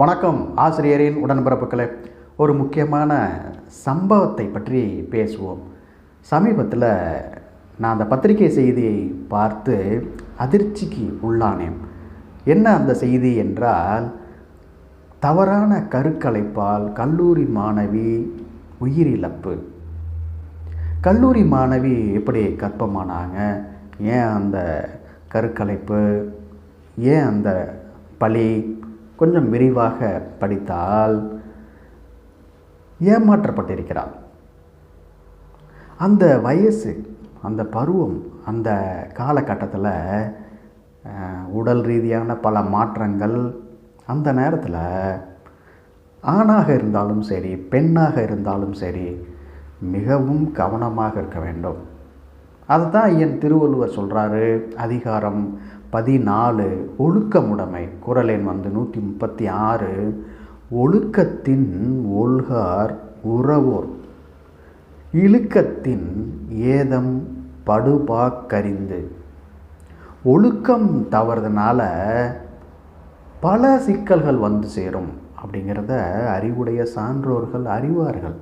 வணக்கம் ஆசிரியரின் உடன்பிறப்புகளே. ஒரு முக்கியமான சம்பவத்தை பற்றி பேசுவோம். சமீபத்தில் நான் அந்த பத்திரிகை செய்தியை பார்த்து அதிர்ச்சிக்கு உள்ளானேன். என்ன அந்த செய்தி என்றால் தவறான கருக்கலைப்பால் கல்லூரி மாணவி உயிரிழப்பு. கல்லூரி மாணவி எப்படி கற்பமானாங்க? ஏன் அந்த கருக்கலைப்பு? ஏன் அந்த பழி? கொஞ்சம் விரிவாக படித்தால் ஏமாற்றப்பட்டிருக்கிறாள். அந்த வயசு அந்த பருவம் அந்த காலகட்டத்தில் உடல் ரீதியான பல மாற்றங்கள் அந்த நேரத்தில் ஆணாக இருந்தாலும் சரி பெண்ணாக இருந்தாலும் சரி மிகவும் கவனமாக இருக்க வேண்டும். அதுதான் என் திருவள்ளுவர் சொல்கிறாரு அதிகாரம் பதினாலு ஒழுக்கமுடைமை. குரல் எண் வந்து நூற்றி முப்பத்தி ஆறு. ஒழுக்கத்தின் ஒல்கார் உறவோர். இழுக்கத்தின் ஏதம் படுபாக்கறிந்து. ஒழுக்கம் தவறுதனால பல சிக்கல்கள் வந்து சேரும் அப்படிங்கிறத அறிவுடைய சான்றோர்கள் அறிவார்கள்.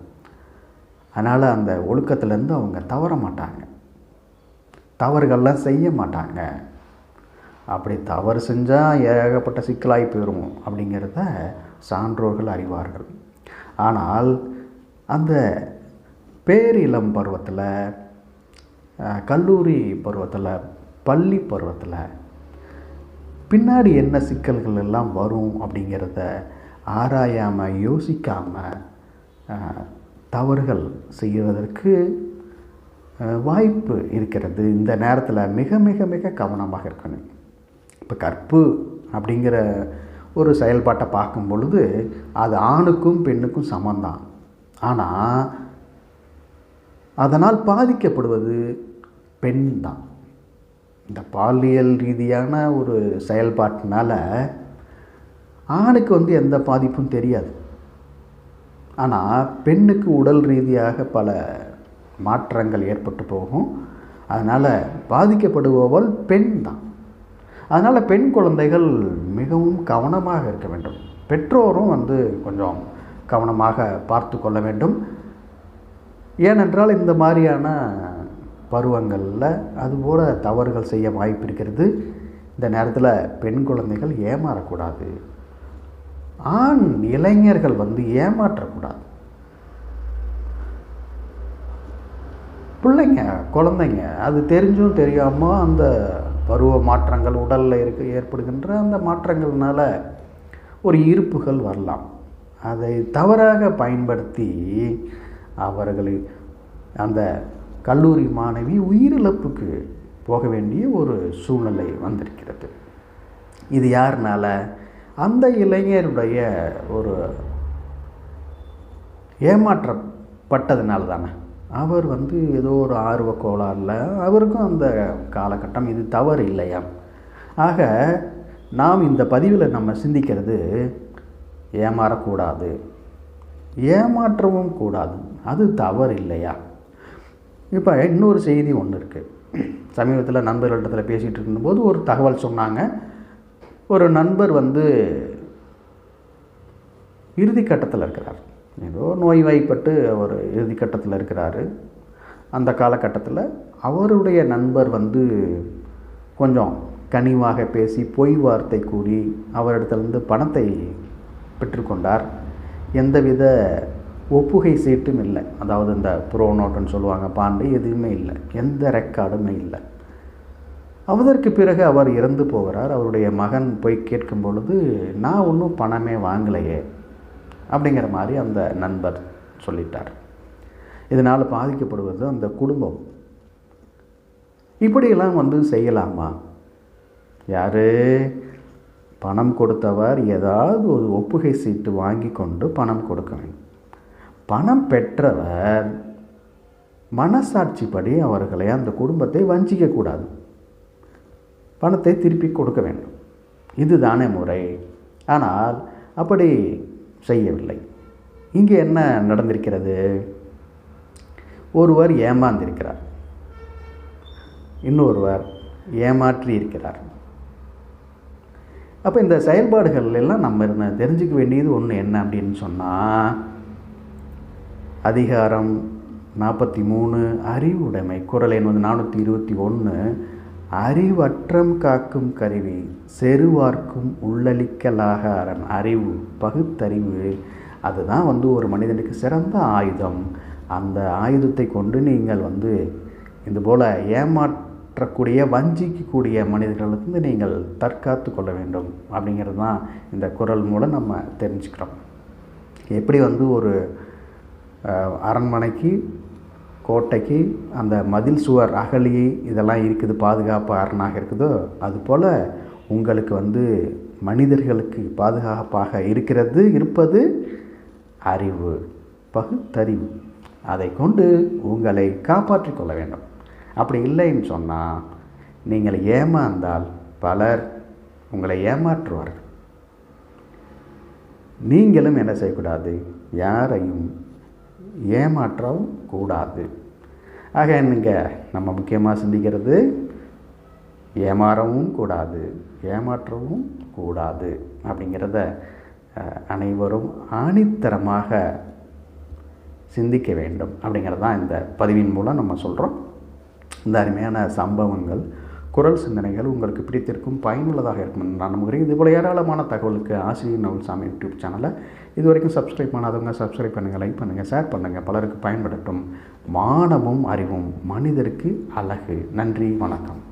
அதனால் அந்த ஒழுக்கத்திலேருந்து அவங்க தவற மாட்டாங்க. தவறுகள்லாம் செய்ய மாட்டாங்க. அப்படி தவறு செஞ்சால் ஏகப்பட்ட சிக்கலாகி போயிடும் அப்படிங்கிறத சான்றோர்கள் அறிவார்கள். ஆனால் அந்த பேரிளம் பருவத்தில் கல்லூரி பருவத்தில் பள்ளி பருவத்தில் பின்னாடி என்ன சிக்கல்கள் எல்லாம் வரும் அப்படிங்கிறத ஆராயாமல் யோசிக்காமல் தவறுகள் செய்வதற்கு வாய்ப்பு இருக்கிறது. இந்த நேரத்தில் மிக மிக மிக கவனமாக இருக்கணும். இப்போ கற்பு அப்படிங்கிற ஒரு செயல்பாட்டை பார்க்கும் பொழுது அது ஆணுக்கும் பெண்ணுக்கும் சமந்தான் ஆனால் அதனால் பாதிக்கப்படுவது பெண் தான் இந்த பாலியல் ரீதியான ஒரு செயல்பாட்டினால் ஆணுக்கு வந்து எந்த பாதிப்பும் தெரியாது. ஆனால் பெண்ணுக்கு உடல் ரீதியாக பல மாற்றங்கள் ஏற்பட்டு போகும். அதனால் பாதிக்கப்படுபவள் பெண் தான் அதனால் பெண் குழந்தைகள் மிகவும் கவனமாக இருக்க வேண்டும். பெற்றோரும் வந்து கொஞ்சம் கவனமாக பார்த்து கொள்ள வேண்டும். ஏனென்றால் இந்த மாதிரியான பருவங்களில் அதுபோல் தவறுகள் செய்ய வாய்ப்பு இருக்கிறது. இந்த நேரத்தில் பெண் குழந்தைகள் ஏமாறக்கூடாது. ஆண் இளைஞர்கள் வந்து ஏமாற்றக்கூடாது. பிள்ளைங்க குழந்தைங்க அது தெரிஞ்சும் தெரியாமல் அந்த பருவ மாற்றங்கள் உடலில் இருக்க ஏற்படுகின்ற அந்த மாற்றங்கள்னால ஒரு இருப்புகள் வரலாம். அதை தவறாக பயன்படுத்தி அவர்களை அந்த கல்லூரி மாணவி உயிரிழப்புக்கு போக வேண்டிய ஒரு சூழ்நிலை வந்திருக்கிறது. இது யாருனால? அந்த இளைஞருடைய ஒரு ஏமாற்றப்பட்டதுனால தானே. அவர் வந்து ஏதோ ஒரு ஆர்வ கோளாறில் அவருக்கும் அந்த காலகட்டம் இது தவறு இல்லையா? ஆக நாம் இந்த பதிவில் நம்ம சிந்திக்கிறது ஏமாறக்கூடாது. ஏமாற்றவும் கூடாது. அது தவறு இல்லையா? இப்போ இன்னொரு செய்தி ஒன்று இருக்குது சமீபத்தில் நண்பர்களிடத்தில் பேசிகிட்டு இருக்கும்போது ஒரு தகவல் சொன்னாங்க. ஒரு நண்பர் வந்து இறுதி கட்டத்தில் இருக்கிறார். ஏதோ நோய்வாய்ப்பட்டு அவர் இறுதி கட்டத்தில் இருக்கிறாரு. அந்த காலகட்டத்தில் அவருடைய நண்பர் வந்து கொஞ்சம் கனிவாக பேசி பொய் வார்த்தை கூறி அவரிடத்துலேருந்து பணத்தை பெற்றுக்கொண்டார். எந்தவித ஒப்புகை சீட்டும் இல்லை. அதாவது இந்த ப்ரோ நோட்டுன்னு சொல்லுவாங்க பாண்டு எதுவுமே இல்லை. எந்த ரெக்கார்டுமே இல்லை. அதற்கு பிறகு அவர் இறந்து போகிறார். அவருடைய மகன் போய் கேட்கும் பொழுது நான் ஒன்றும் பணமே வாங்கலையே. அப்படிங்கிற மாதிரி அந்த நண்பர் சொல்லிட்டார். இதனால் பாதிக்கப்படுவது அந்த குடும்பம். இப்படியெல்லாம் வந்து செய்யலாமா? யார்? பணம் கொடுத்தவர் ஏதாவது ஒரு ஒப்புகை சீட்டு வாங்கி கொண்டு பணம் கொடுக்க வேண்டும். பணம் பெற்றவர் மனசாட்சிப்படி அவர்களை அந்த குடும்பத்தை வஞ்சிக்கக்கூடாது பணத்தை திருப்பி கொடுக்க வேண்டும். இதுதானே முறை. ஆனால் அப்படி செய்யவில்லை. இங்கே என்ன நடந்திருக்கிறது? ஒருவர் ஏமாந்திருக்கிறார். இன்னொருவர் ஏமாற்றி இருக்கிறார் அப்போ இந்த செயல்பாடுகள் எல்லாம் நம்ம இருந்த தெரிஞ்சுக்க வேண்டியது ஒன்று என்ன அப்படின்னு சொன்னால் அதிகாரம் நாற்பத்தி மூணு அறிவுடைமை. குரல் என்பது நானூற்றி இருபத்தி ஒன்று அறிவற்றம் காக்கும் கருவி செருவார்க்கும் உள்ளளிக்கலாக அரண் அறிவு பகுத்தறிவு. அதுதான் வந்து ஒரு மனிதனுக்கு சிறந்த ஆயுதம். அந்த ஆயுதத்தை கொண்டு நீங்கள் வந்து இது போல் ஏமாற்றக்கூடிய வஞ்சிக்கக்கூடிய மனிதர்களுக்கு நீங்கள் தற்காத்து கொள்ள வேண்டும் அப்படிங்கிறது தான் இந்த குரல் மூலம் நம்ம தெரிஞ்சுக்கிறோம். எப்படி வந்து ஒரு அரண்மனைக்கு கோட்டைக்கு அந்த மதில் சுவர் அகழி இதெல்லாம் இருக்குது பாதுகாப்பு அரணாக இருக்குதோ அதுபோல் உங்களுக்கு வந்து மனிதர்களுக்கு பாதுகாப்பாக இருக்கிறது இருப்பது அறிவு பகுத்தறிவு. அதை கொண்டு உங்களை காப்பாற்றிக் கொள்ள வேண்டும். அப்படி இல்லைன்னு சொன்னால் நீங்கள் ஏமாந்தால் பலர் உங்களை ஏமாற்றுவார்கள். நீங்களும் என்ன செய்யக்கூடாது? யாரையும் ஏமாற்றவும் கூடாது. ஆக நீங்கள் நம்ம முக்கியமாக சிந்திக்கிறது ஏமாறவும் கூடாது ஏமாற்றவும் கூடாது அப்படிங்கிறத அனைவரும் ஆணித்தரமாக சிந்திக்க வேண்டும் அப்படிங்கிறது தான் இந்த பதிவின் மூலம் நம்ம சொல்கிறோம் இந்த அருமையான சம்பவங்கள் குரல் சிந்தனைகள் உங்களுக்கு பிடித்திருக்கும் பயனுள்ளதாக இருக்கும். நான் நம்புகிறேன். இதுபோல் ஏராளமான தகவலுக்கு ஆசிரியர் நவல் சாமி யூடியூப் சேனலை இது வரைக்கும் சப்ஸ்கிரைப் பண்ணாதவங்க சப்ஸ்கிரைப் பண்ணுங்கள் லைக் பண்ணுங்கள் ஷேர் பண்ணுங்கள் பலருக்கு பயன்படட்டும். மானமும் அறிவும் மனிதருக்கு அழகு. நன்றி வணக்கம்.